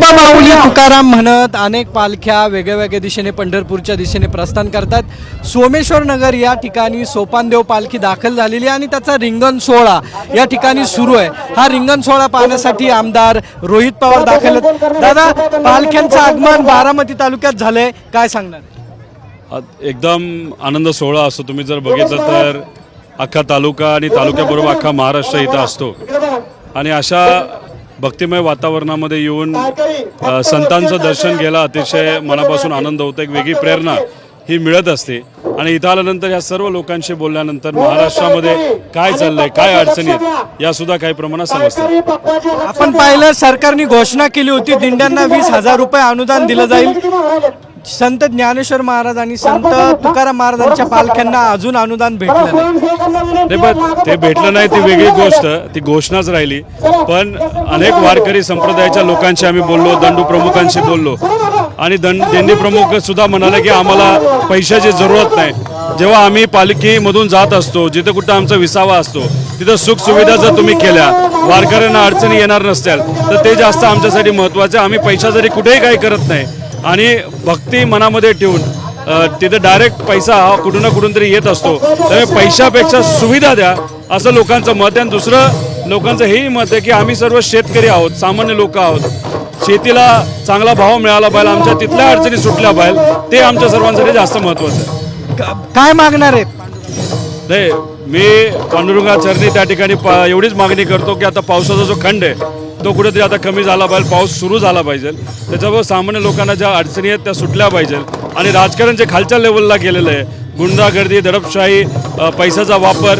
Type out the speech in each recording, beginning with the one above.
माऊली तुकाराम म्हणत अनेक पालख्या वेगळ्या वेगळ्या दिशेने पंढरपूरच्या दिशेने प्रस्थान करतात. सोमेश्वर नगर या ठिकाणी सोपानदेव पालखी दाखल झालेली आहे आणि त्याचा रिंगण सोहळा या ठिकाणी सुरू आहे. हा रिंगण सोहळा पाहण्यासाठी आमदार रोहित पवार दाखल आहेत. दादा पालख्यांचं आगमन बारामती तालुक्यात झालंय. काय सांगणार? एकदम आनंद सोहळा असतो. तुम्ही जर बघितलं तर अख्खा तालुका आणि तालुक्याबरोबर अख्खा महाराष्ट्र इथं असतो. आणि अशा भक्तिमय वातावरणामध्ये येऊन संतांचं दर्शन घ्यायला अतिशय मनापासून आनंद होतो एक वेगळी प्रेरणा ही मिळत असते. आणि इथं आल्यानंतर या सर्व लोकांशी बोलल्यानंतर महाराष्ट्रामध्ये काय चाललंय काय अडचणी आहेत या सुद्धा काही प्रमाणात समजतात आपण पाहिलं सरकारने घोषणा केली होती दिंड्यांना वीस हजार रुपये अनुदान दिलं जाईल. संत ज्ञानेश्वर महाराज आणि संत तुकाराम महाराजांच्या पालख्यांना अजून अनुदान भेटलं नाही. नाही पण ते भेटलं नाही ती वेगळी गोष्ट. ती घोषणाच राहिली. पण अनेक वारकरी संप्रदायाच्या लोकांशी आम्ही बोललो दंडू प्रमुखांशी बोललो. आणि दंड दिंडी प्रमुख सुद्धा म्हणाले की आम्हाला पैशाची जरूरत नाही. जेव्हा आम्ही पालखीमधून जात असतो जिथं कुठं आमचा विसावा असतो तिथं सुख सुविधा जर तुम्ही केल्या वारकऱ्यांना अडचणी येणार नसत्याल तर ते जास्त आमच्यासाठी महत्त्वाचं आहे. आम्ही पैसा जरी कुठेही काही करत नाही आणि भक्ती मनामध्ये ठेवून तिथे डायरेक्ट पैसा हा कुठून ना कुठून तरी येत असतो. त्यामुळे पैशापेक्षा सुविधा द्या असं लोकांचं मत आहे. आणि दुसरं लोकांचं हेही मत आहे की आम्ही सर्व शेतकरी आहोत सामान्य लोक आहोत. शेतीला चांगला भाव मिळाला पाहिजे आमच्या तिथल्या अडचणी सुटल्या पाहिजे. ते आमच्या सर्वांसाठी जास्त महत्त्वाचं आहे. काय मागणार आहे? मी पांडुरंगाचरणी त्या ठिकाणी पा एवढीच मागणी करतो की आता पावसाचा जो खंड आहे तो कुठेतरी आता कमी झाला पाहिजे पाऊस सुरू झाला पाहिजे. त्याच्यामुळे सामान्य लोकांना ज्या अडचणी आहेत त्या सुटल्या पाहिजे. आणि राजकारण जे खालच्या लेवलला गेलेलं आहे गुंडागर्दी दडपशाही पैशाचा वापर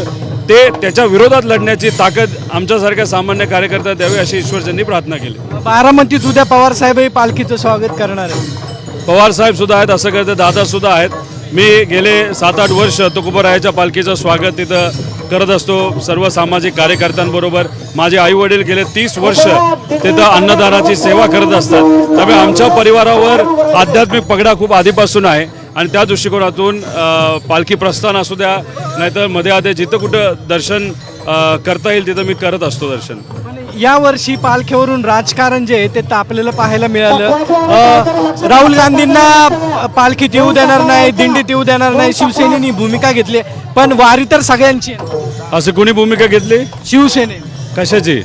ते त्याच्या विरोधात लढण्याची ताकद आमच्यासारख्या सामान्य कार्यकर्त्यात द्यावी अशी ईश्वरचंदी प्रार्थना केली. बारामतीत उद्या पवार साहेबही पालखीचं स्वागत करणार आहे पवार साहेब सुद्धा आहेत असं करते दादा सुद्धा आहेत. मी गेले सात आठ वर्ष तुकोबरायाच्या पालखीचं स्वागत तिथं करत असतो. सर्व सामाजिक कार्यकर्त्यांबरोबर माझे आई वडील गेले तीस वर्ष तिथं अन्नदानाची सेवा करत असतात. त्यामुळे आमच्या परिवारावर आध्यात्मिक पगडा खूप आधीपासून आहे आणि त्या दृष्टिकोनातून पालखी प्रस्थान असू द्या नाहीतरमध्ये आधे जिथं कुठं दर्शन करता येईल तिथं मी करत असतो दर्शन. या वर्षी पालखीवरून राजकारण जे आहे ते तापलेलं पाहायला मिळालं. राहुल गांधींना पालखीत येऊ देणार नाही दिंडीत येऊ देणार नाही शिवसेनेनी भूमिका घेतली पण वारी तर सगळ्यांची. असं कोणी भूमिका घेतली? शिवसेने. कशाची?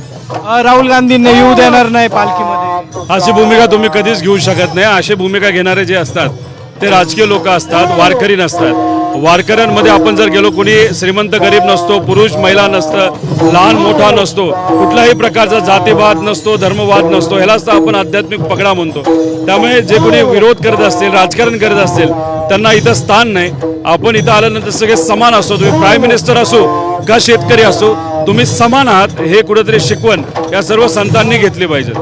राहुल गांधींना येऊ देणार नाही पालखीमध्ये. अशी भूमिका तुम्ही कधीच घेऊ शकत नाही. अशी भूमिका घेणारे जे असतात ते राजकीय लोक असतात वारकरी नसतात. वारकऱ्यांमध्ये आपण जर गेलो कोणी श्रीमंत गरीब नसतो पुरुष महिला नसतं लहान मोठा नसतो कुठल्याही प्रकारचा जातीवाद नसतो धर्मवाद नसतो ह्यालाच तर आपण आध्यात्मिक पगडा म्हणतो. त्यामुळे जे कोणी विरोध करत असतील राजकारण करत असतील त्यांना इथं स्थान नाही. आपण इथं आल्यानंतर सगळे समान असतो. तुम्ही प्राईम मिनिस्टर असो का शेतकरी असो तुम्ही समान आहात हे कुठेतरी शिकवण या सर्व संतांनी घेतली पाहिजे.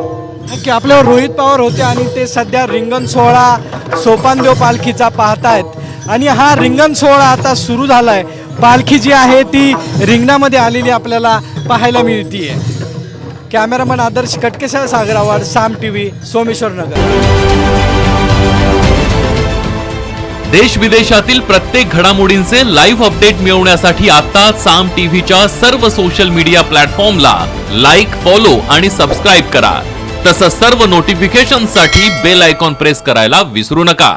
नक्की आपल्यावर रोहित पवार होते आणि ते सध्या रिंगण सोहळा सोपानदेव पालखीचा पाहतायत. आणि हा रिंगण सोहळा आता सुरू झालाय. पालखी जी आहे ती रिंगणामध्ये आलेली आपल्याला पाहायला मिळतीये. कॅमेरामन आदर्श कटकेसह सागरावाड साम टी व्ही सोमेश्वर नगर. देश विदेशातील प्रत्येक घडामोडींचे लाईव्ह अपडेट मिळवण्यासाठी आता साम टीव्हीच्या सर्व सोशल मीडिया प्लॅटफॉर्मला लाईक फॉलो आणि सबस्क्राईब करा. तसंच सर्व नोटिफिकेशनसाठी बेल आयकॉन प्रेस करायला विसरू नका.